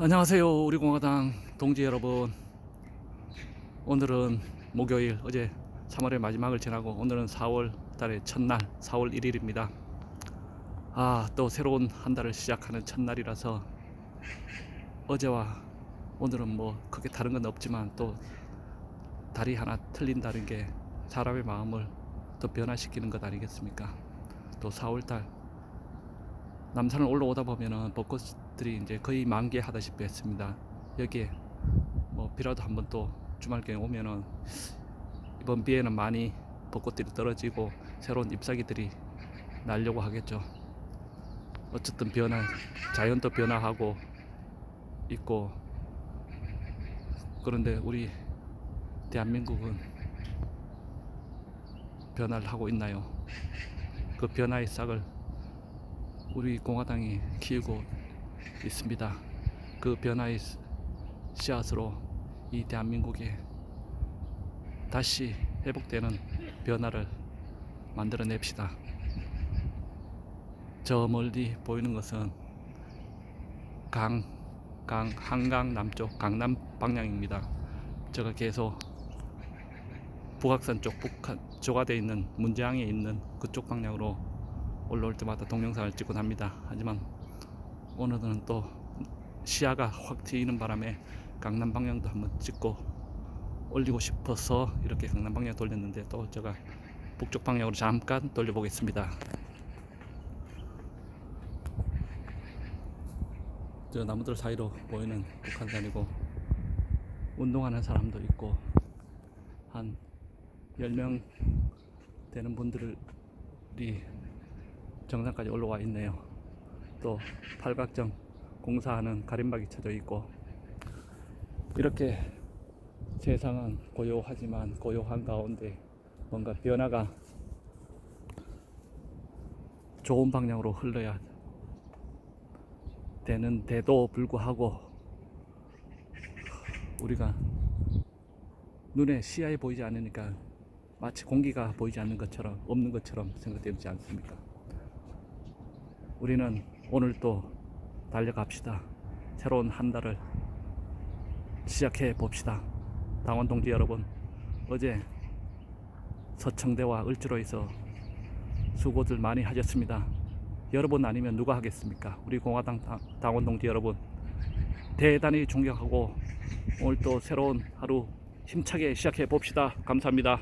안녕하세요 우리 공화당 동지 여러분. 오늘은 목요일 어제 3월의 마지막을 지나고 오늘은 4월 달의 첫날 4월 1일입니다. 아 또 새로운 한 달을 시작하는 첫날이라서 어제와 오늘은 뭐 크게 다른 건 없지만 또 달이 하나 틀린다는 게 사람의 마음을 더 변화시키는 것 아니겠습니까? 또 4월 달 남산을 올라오다 보면은 벚꽃 들이 이제 거의 만개하다시피 했습니다. 여기에 뭐 비라도 한번 또 주말경에 오면은 이번 비에는 많이 벚꽃들이 떨어지고 새로운 잎사귀들이 날려고 하겠죠. 어쨌든 변화, 자연도 변화하고 있고 그런데 우리 대한민국은 변화를 하고 있나요? 그 변화의 싹을 우리 공화당이 키우고 있습니다. 그 변화의 씨앗으로 이 대한민국에 다시 회복되는 변화를 만들어냅시다. 저 멀리 보이는 것은 강, 강, 한강 남쪽 강남 방향입니다. 제가 계속 북악산 쪽 북한 조가돼 있는 문재항에 있는 그쪽 방향으로 올라올 때마다 동영상을 찍곤 합니다. 하지만 오늘은 또 시야가 확 트이는 바람에 강남 방향도 한번 찍고 올리고 싶어서 이렇게 강남 방향 돌렸는데 또 제가 북쪽 방향으로 잠깐 돌려보겠습니다. 저 나무들 사이로 보이는 북한산이고 운동하는 사람도 있고 한 10명 되는 분들이 정상까지 올라와 있네요. 또 팔각정 공사하는 가림막이 쳐져 있고 이렇게 세상은 고요하지만 고요한 가운데 뭔가 변화가 좋은 방향으로 흘러야 되는데도 불구하고 우리가 눈에 시야에 보이지 않으니까 마치 공기가 보이지 않는 것처럼 없는 것처럼 생각되지 않습니까? 우리는 오늘 또 달려갑시다. 새로운 한 달을 시작해 봅시다. 당원 동지 여러분, 어제 서청대와 을지로에서 수고들 많이 하셨습니다. 여러분 아니면 누가 하겠습니까? 우리 공화당 당- 당원 동지 여러분, 대단히 존경하고 오늘 또 새로운 하루 힘차게 시작해 봅시다. 감사합니다.